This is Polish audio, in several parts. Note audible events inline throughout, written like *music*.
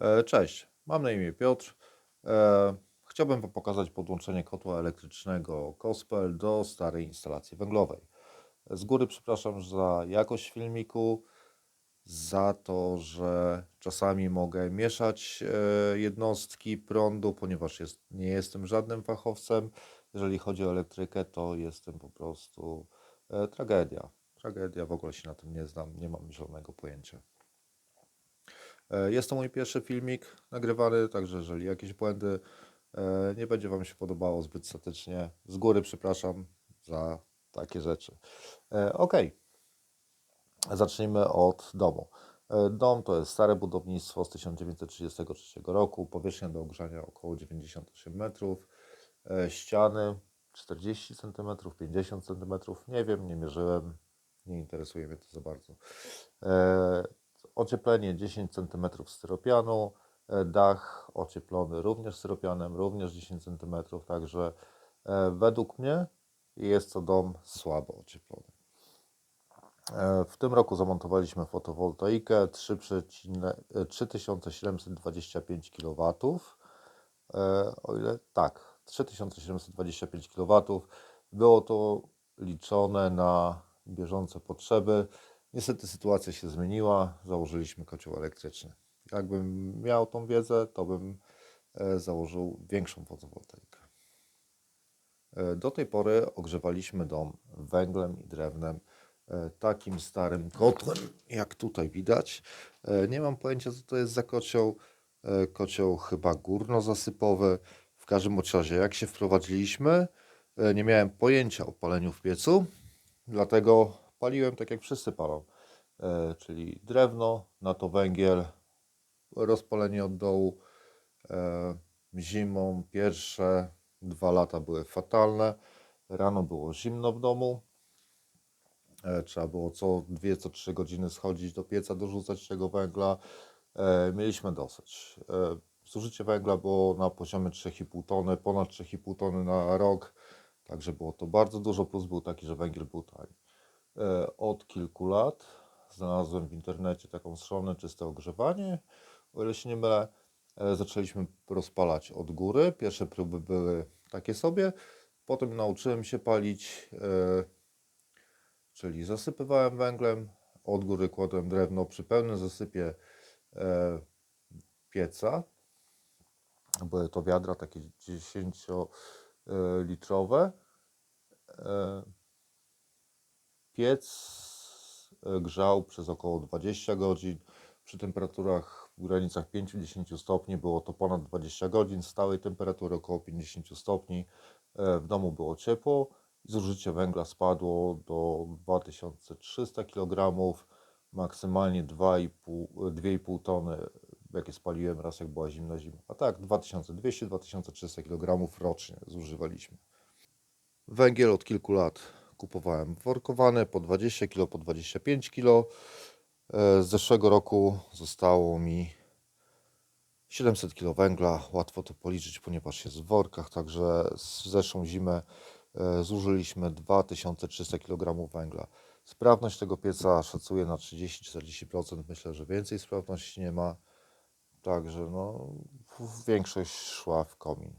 E, Cześć, mam na imię Piotr. E, Chciałbym Wam pokazać podłączenie kotła elektrycznego Kospel do starej instalacji węglowej. Z góry przepraszam za jakość filmiku, za to, że czasami mogę mieszać e, jednostki prądu, ponieważ jest, nie jestem żadnym fachowcem. Jeżeli chodzi o elektrykę, to jestem po prostu tragedia. Tragedia, w ogóle się na tym nie znam, nie mam żadnego pojęcia. E, Jest to mój pierwszy filmik nagrywany, także jeżeli jakieś błędy e, nie będzie Wam się podobało zbyt statycznie, z góry przepraszam za takie rzeczy. Ok, zacznijmy od domu. E, Dom to jest stare budownictwo z 1933 roku, powierzchnia do ogrzania około 98 metrów, e, ściany 40 cm, 50 cm, nie wiem, nie mierzyłem, nie interesuje mnie to za bardzo. Ocieplenie 10 cm styropianu, e, dach ocieplony również styropianem, również 10 cm, także e, według mnie jest to dom słabo ocieplony. E, W tym roku zamontowaliśmy fotowoltaikę 3,7 e, 3725 kW. O ile tak, 3725 kW. Było to liczone na bieżące potrzeby. Niestety sytuacja się zmieniła, założyliśmy kocioł elektryczny. Jakbym miał tą wiedzę, to bym e, założył większą fotowoltaikę. E, Do tej pory ogrzewaliśmy dom węglem i drewnem, e, takim starym kotłem, jak tutaj widać. Nie mam pojęcia, co to jest za kocioł. Kocioł chyba górnozasypowy. W każdym razie, jak się wprowadziliśmy, nie miałem pojęcia o paleniu w piecu, dlatego paliłem tak jak wszyscy palą, e, czyli drewno, na to węgiel, rozpalenie od dołu. E, Zimą pierwsze dwa lata były fatalne. Rano było zimno w domu. E, Trzeba było co dwie, co trzy godziny schodzić do pieca, dorzucać tego węgla. E, Mieliśmy dosyć. E, Zużycie węgla było na poziomie 3,5 tony, ponad 3,5 tony na rok. Także było to bardzo dużo. Plus był taki, że węgiel był tani. E, Od kilku lat znalazłem w internecie taką stronę Czyste Ogrzewanie. O ile się nie mylę, e, zaczęliśmy rozpalać od góry. Pierwsze próby były takie sobie. Potem nauczyłem się palić, e, czyli zasypywałem węglem, od góry kładłem drewno przy pełnym zasypie pieca. Były to wiadra takie 10-litrowe. Piec e, grzał przez około 20 godzin. Przy temperaturach w granicach 5-10 stopni było to ponad 20 godzin. Stałej temperatury około 50 stopni. E, W domu było ciepło. Zużycie węgla spadło do 2300 kg, maksymalnie 2,5 2,5 tony, jakie spaliłem raz jak była zimna zima. A tak 2200-2300 kg rocznie zużywaliśmy. Węgiel od kilku lat kupowałem workowany po 20 kg, po 25 kg. Z zeszłego roku zostało mi 700 kg węgla. Łatwo to policzyć, ponieważ jest w workach. Także z zeszłą zimę e, zużyliśmy 2300 kg węgla. Sprawność tego pieca szacuję na 30-40%. Myślę, że więcej sprawności nie ma. Także no, w- większość szła w komin.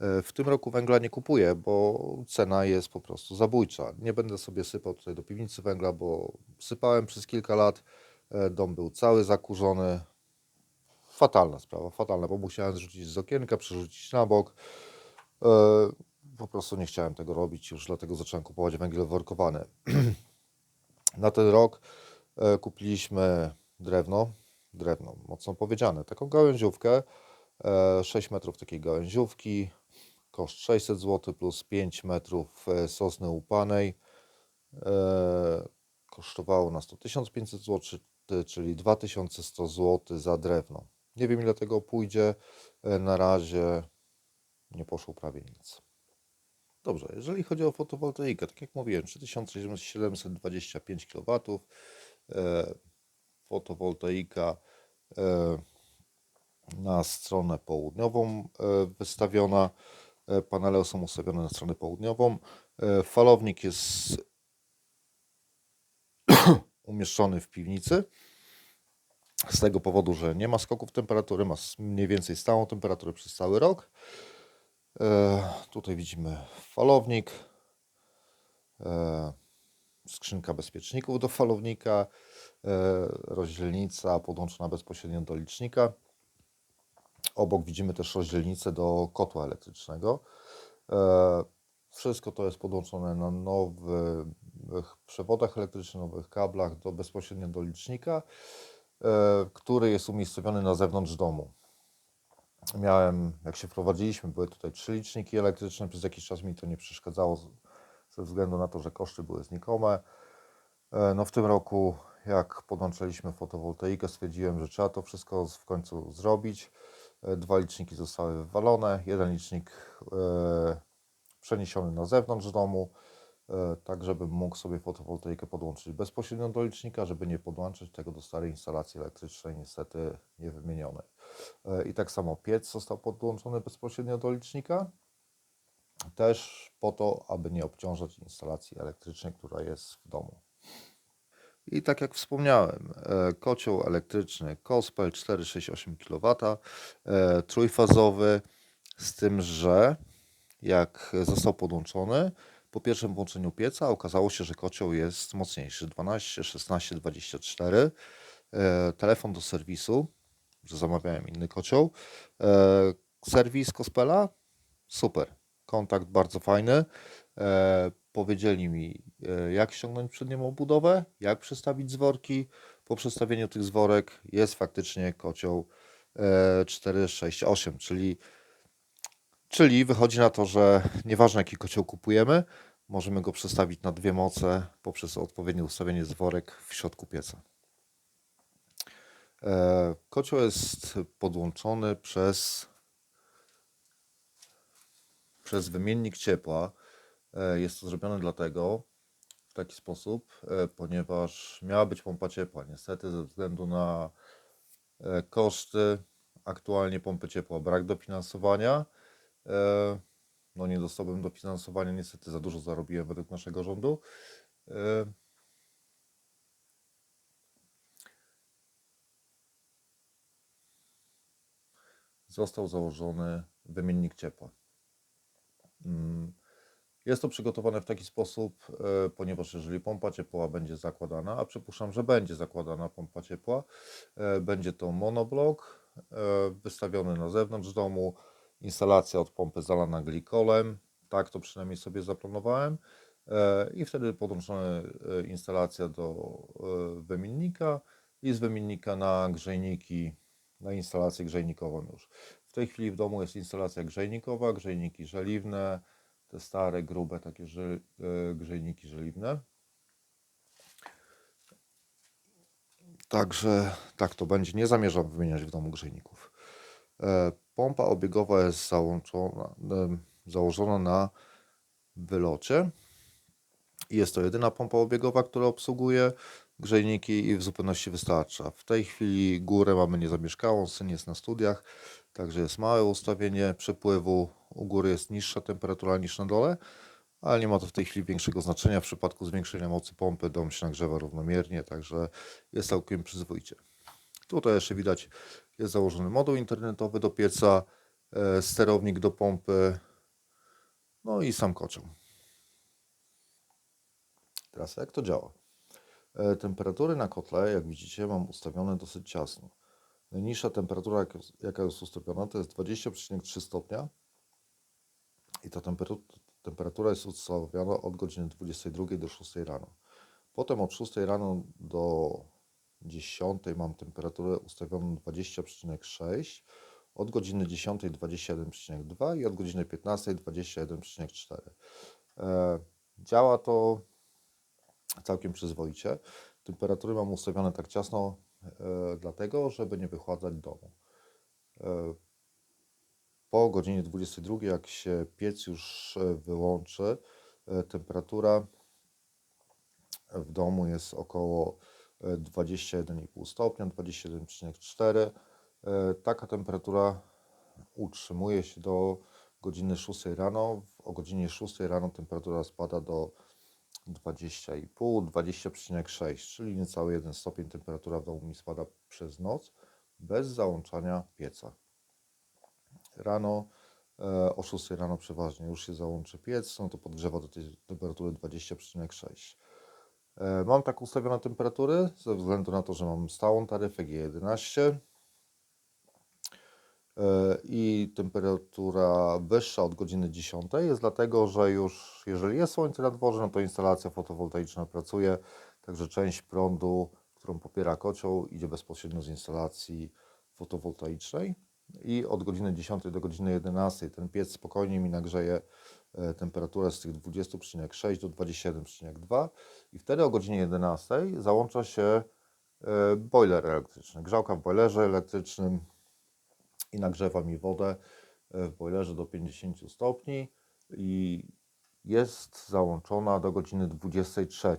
E, W tym roku węgla nie kupuję, bo cena jest po prostu zabójcza. Nie będę sobie sypał tutaj do piwnicy węgla, bo sypałem przez kilka lat. E, Dom był cały zakurzony. Fatalna sprawa, fatalna, bo musiałem zrzucić z okienka, przerzucić na bok. E, Po prostu nie chciałem tego robić, już dlatego zacząłem kupować węgiel workowany. *clears throat* Na ten rok kupiliśmy drewno, drewno, mocno powiedziane, taką gałęziówkę, e, 6 metrów takiej gałęziówki, koszt 600 zł plus 5 metrów e, sosny upanej. E, Kosztowało nas to 1500 zł, czy- czyli 2100 zł za drewno. Nie wiem ile tego pójdzie, e, na razie nie poszło prawie nic. Dobrze, jeżeli chodzi o fotowoltaikę, tak jak mówiłem, 3725 kW, fotowoltaika na stronę południową wystawiona. E, Panele są ustawione na stronę południową. E, Falownik jest *coughs* umieszczony w piwnicy. z tego powodu, że nie ma skoków temperatury, ma mniej więcej stałą temperaturę przez cały rok. E, tutaj widzimy falownik, skrzynka bezpieczników do falownika, rozdzielnica podłączona bezpośrednio do licznika. Obok widzimy też rozdzielnicę do kotła elektrycznego. E, Wszystko to jest podłączone na nowych przewodach elektrycznych, nowych kablach do, bezpośrednio do licznika, e, który jest umiejscowiony na zewnątrz domu. Miałem, jak się wprowadziliśmy, były tutaj trzy liczniki elektryczne, przez jakiś czas mi to nie przeszkadzało ze względu na to, że koszty były znikome. E, No w tym roku, jak podłączyliśmy fotowoltaikę, stwierdziłem, że trzeba to wszystko w końcu zrobić. E, Dwa liczniki zostały wywalone, jeden licznik e, przeniesiony na zewnątrz domu, e, tak żebym mógł sobie fotowoltaikę podłączyć bezpośrednio do licznika, żeby nie podłączyć tego do starej instalacji elektrycznej, niestety nie wymienionej. E, I tak samo piec został podłączony bezpośrednio do licznika, też po to, aby nie obciążać instalacji elektrycznej, która jest w domu. I tak jak wspomniałem, e, kocioł elektryczny Kospel 468 kW, e, trójfazowy, z tym, że jak został podłączony, po pierwszym włączeniu pieca okazało się, że kocioł jest mocniejszy 12, 16, 24. E, Telefon do serwisu, że zamawiałem inny kocioł. E, Serwis Kospela super. Kontakt bardzo fajny. Powiedzieli mi, e, jak ściągnąć przednią obudowę, jak przestawić zworki. Po przestawieniu tych zworek jest faktycznie kocioł e, 468, czyli, czyli wychodzi na to, że nieważne jaki kocioł kupujemy, możemy go przestawić na dwie moce poprzez odpowiednie ustawienie zworek w środku pieca. E, Kocioł jest podłączony przez przez wymiennik ciepła. E, Jest to zrobione dlatego w taki sposób, e, ponieważ miała być pompa ciepła. Niestety, ze względu na e, koszty, aktualnie pompy ciepła brak dofinansowania. No, nie dostałbym dofinansowania, niestety za dużo zarobiłem według naszego rządu. Został założony wymiennik ciepła. Jest to przygotowane w taki sposób, e, ponieważ jeżeli pompa ciepła będzie zakładana, a przypuszczam, że będzie zakładana pompa ciepła, e, będzie to monoblok e, wystawiony na zewnątrz domu, instalacja od pompy zalana glikolem, tak to przynajmniej sobie zaplanowałem i wtedy podłączona instalacja do wymiennika i z wymiennika na grzejniki, na instalację grzejnikową już. W tej chwili w domu jest instalacja grzejnikowa, grzejniki żeliwne, te stare, grube takie ży, e, grzejniki żeliwne. Także tak to będzie. Nie zamierzam wymieniać w domu grzejników. E, Pompa obiegowa jest załączona, em, założona na wylocie. Jest to jedyna pompa obiegowa, która obsługuje grzejniki i w zupełności wystarcza. W tej chwili górę mamy niezamieszkałą, syn jest na studiach, także jest małe ustawienie przepływu. U góry jest niższa temperatura niż na dole, ale nie ma to w tej chwili większego znaczenia. W przypadku zwiększenia mocy pompy dom się nagrzewa równomiernie, także jest całkiem przyzwoicie. Tutaj jeszcze widać, jest założony moduł internetowy do pieca, e, sterownik do pompy, no i sam kocioł. Teraz jak to działa? E, Temperatury na kotle, jak widzicie, mam ustawione dosyć ciasno. Najniższa temperatura, jak- jaka jest ustawiona, to jest 20,3 stopnia. I ta temperatura jest ustawiona od godziny 22 do 6 rano. Potem od 6 rano do 10 mam temperaturę ustawioną 20,6. Od godziny 10 21,2 i od godziny 15 21,4. E, Działa to całkiem przyzwoicie. Temperatury mam ustawione tak ciasno, e, dlatego, żeby nie wychładzać domu. E, po godzinie 22, jak się piec już e, wyłączy, e, temperatura w domu jest około e, 21,5 stopnia, 21,4. E, Taka temperatura utrzymuje się do godziny 6 rano. O godzinie 6 rano temperatura spada do 20,5, 20,6, czyli niecały 1 stopień temperatura w domu mi spada przez noc bez załączania pieca. Rano e, o 6 rano przeważnie. Już się załączy piec, no to podgrzewa do tej temperatury 20,6. E, Mam tak ustawione temperatury ze względu na to, że mam stałą taryfę G11 e, i temperatura wyższa od godziny 10 jest dlatego, że już jeżeli jest słońce na dworze, no to instalacja fotowoltaiczna pracuje, także część prądu, którą popiera kocioł, idzie bezpośrednio z instalacji fotowoltaicznej i od godziny 10 do godziny 11 ten piec spokojnie mi nagrzeje e, temperaturę z tych 20,6 do 27,2 i wtedy o godzinie 11 załącza się e, boiler elektryczny, grzałka w boilerze elektrycznym i nagrzewa mi wodę e, w boilerze do 50 stopni i jest załączona do godziny 23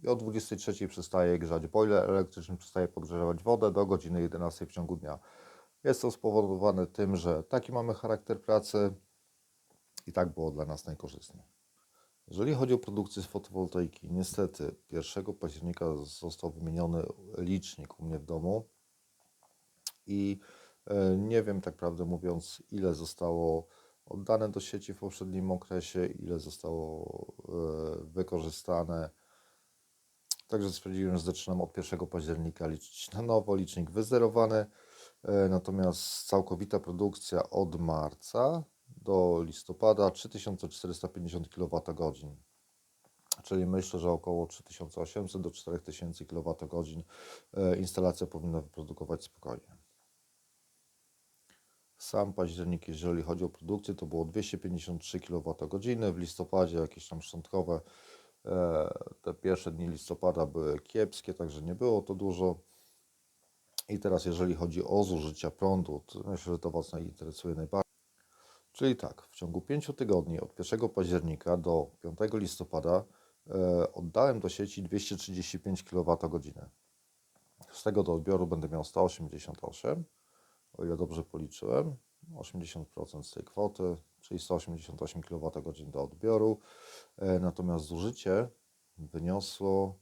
i o 23 przestaje grzać boiler elektryczny, przestaje podgrzewać wodę do godziny 11 w ciągu dnia. Jest to spowodowane tym, że taki mamy charakter pracy i tak było dla nas najkorzystniej. Jeżeli chodzi o produkcję z fotowoltaiki, niestety 1 października został wymieniony licznik u mnie w domu i e, nie wiem tak prawdę mówiąc, ile zostało oddane do sieci w poprzednim okresie, ile zostało e, wykorzystane. Także stwierdziłem, że zaczynam od 1 października liczyć na nowo, licznik wyzerowany. E, Natomiast całkowita produkcja od marca do listopada 3450 kWh. Czyli myślę, że około 3800 do 4000 kWh instalacja powinna wyprodukować spokojnie. Sam październik, jeżeli chodzi o produkcję, to było 253 kWh. W listopadzie jakieś tam szczątkowe, e, te pierwsze dni listopada były kiepskie, także nie było to dużo. I teraz, jeżeli chodzi o zużycia prądu, to myślę, że to Was interesuje najbardziej. Czyli tak, w ciągu 5 tygodni, od 1 października do 5 listopada, e, oddałem do sieci 235 kWh. Z tego do odbioru będę miał 188, o ile dobrze policzyłem, 80% z tej kwoty, czyli 188 kWh do odbioru. E, Natomiast zużycie wyniosło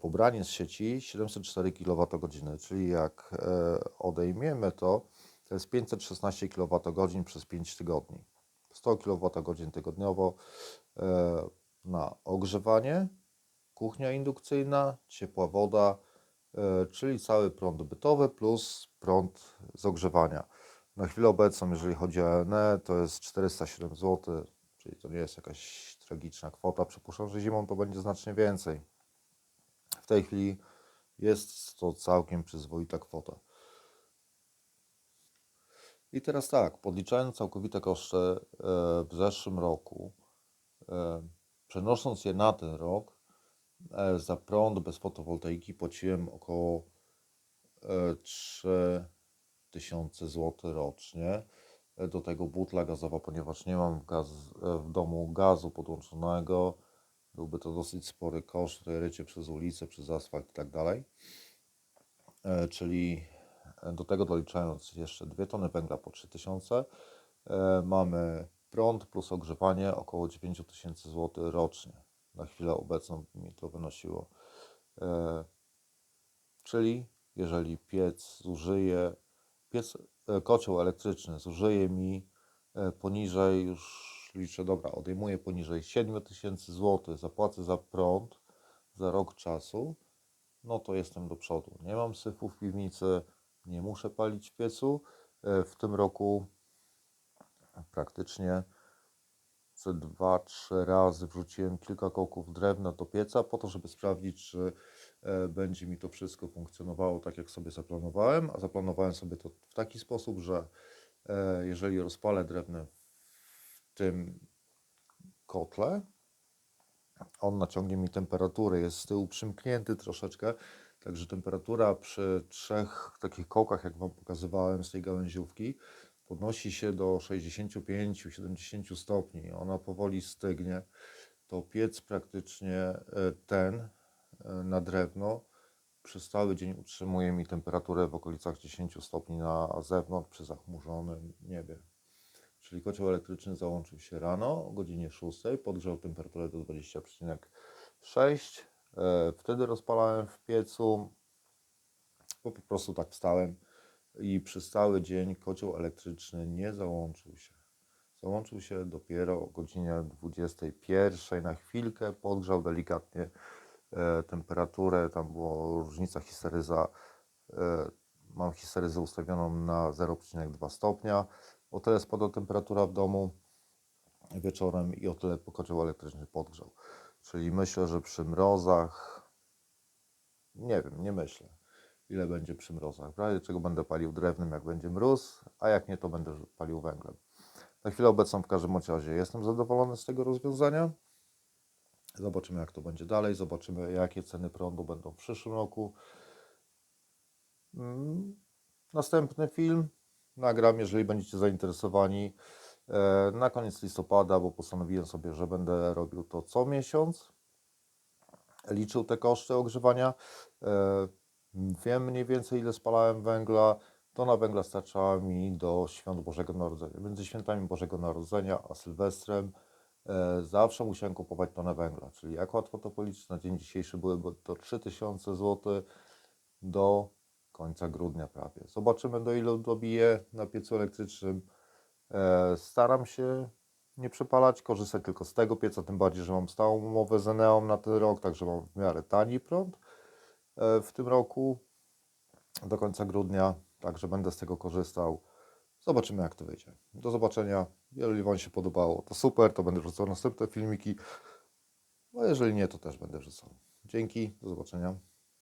pobranie z sieci 704 kWh, czyli jak e, odejmiemy to, to jest 516 kWh przez 5 tygodni. 100 kWh tygodniowo e, na ogrzewanie, kuchnia indukcyjna, ciepła woda, e, czyli cały prąd bytowy plus prąd z ogrzewania. Na chwilę obecną, jeżeli chodzi o ENE, to jest 407 zł, czyli to nie jest jakaś tragiczna kwota. Przypuszczam, że zimą to będzie znacznie więcej. Tej chwili jest to całkiem przyzwoita kwota. I teraz tak, podliczając całkowite koszty e, w zeszłym roku, e, przenosząc je na ten rok, e, za prąd bez fotowoltaiki płaciłem około 3000 zł rocznie. Do tego butla gazowa, ponieważ nie mam gaz, w domu gazu podłączonego, byłby to dosyć spory koszt, rycie przez ulicę, przez asfalt i tak dalej. Czyli do tego doliczając jeszcze 2 tony węgla po 3000, e, mamy prąd plus ogrzewanie około 9000 zł rocznie. Na chwilę obecną mi to wynosiło. E, czyli jeżeli piec zużyje, piec, e, kocioł elektryczny zużyje mi poniżej, już liczę, dobra, odejmuję poniżej 7000 zł, zapłacę za prąd za rok czasu, no to jestem do przodu. Nie mam syfu w piwnicy, nie muszę palić piecu. E, w tym roku praktycznie co dwa, trzy razy wrzuciłem kilka kołków drewna do pieca po to, żeby sprawdzić, czy e, będzie mi to wszystko funkcjonowało tak, jak sobie zaplanowałem. A zaplanowałem sobie to w taki sposób, że e, jeżeli rozpalę drewno tym kotle, on naciągnie mi temperaturę, jest z tyłu przymknięty troszeczkę, Także temperatura przy trzech takich kołkach, jak Wam pokazywałem z tej gałęziówki, podnosi się do 65-70 stopni. Ona powoli stygnie. To piec praktycznie e, ten e, na drewno przez cały dzień utrzymuje mi temperaturę w okolicach 10 stopni na zewnątrz przy zachmurzonym niebie. Czyli kocioł elektryczny załączył się rano o godzinie 6, podgrzał temperaturę do 20,6. E, Wtedy rozpalałem w piecu, bo po prostu tak wstałem i przez cały dzień kocioł elektryczny nie załączył się. Załączył się dopiero o godzinie 21 na chwilkę, podgrzał delikatnie e, temperaturę, tam była różnica histeryza, e, mam histeryzę ustawioną na 0,2 stopnia, o tyle spadła temperatura w domu wieczorem i o tyle kocioł elektryczny podgrzał. Czyli myślę, że przy mrozach, nie wiem, nie myślę, ile będzie przy mrozach. W razie czego będę palił drewnem, jak będzie mróz, a jak nie, to będę palił węglem. Na chwilę obecną w każdym razie jestem zadowolony z tego rozwiązania. Zobaczymy, jak to będzie dalej. Zobaczymy, jakie ceny prądu będą w przyszłym roku. Mm, Następny film nagram, jeżeli będziecie zainteresowani, e, na koniec listopada, bo postanowiłem sobie, że będę robił to co miesiąc. Liczył te koszty ogrzewania. E, Wiem mniej więcej, ile spalałem węgla. Tona węgla starczała mi do świąt Bożego Narodzenia. Między świętami Bożego Narodzenia a Sylwestrem e, zawsze musiałem kupować tonę węgla. Czyli jak łatwo to policzyć? Na dzień dzisiejszy byłyby to 3000 zł do końca grudnia prawie. Zobaczymy do ilu dobiję na piecu elektrycznym. E, Staram się nie przepalać, korzystać tylko z tego pieca, tym bardziej, że mam stałą umowę z Eneą na ten rok, także mam w miarę tani prąd e, w tym roku do końca grudnia, także będę z tego korzystał. Zobaczymy jak to wyjdzie. Do zobaczenia. Jeżeli Wam się podobało, to super, to będę wrzucał następne filmiki. A jeżeli nie, to też będę wrzucał. Dzięki, do zobaczenia.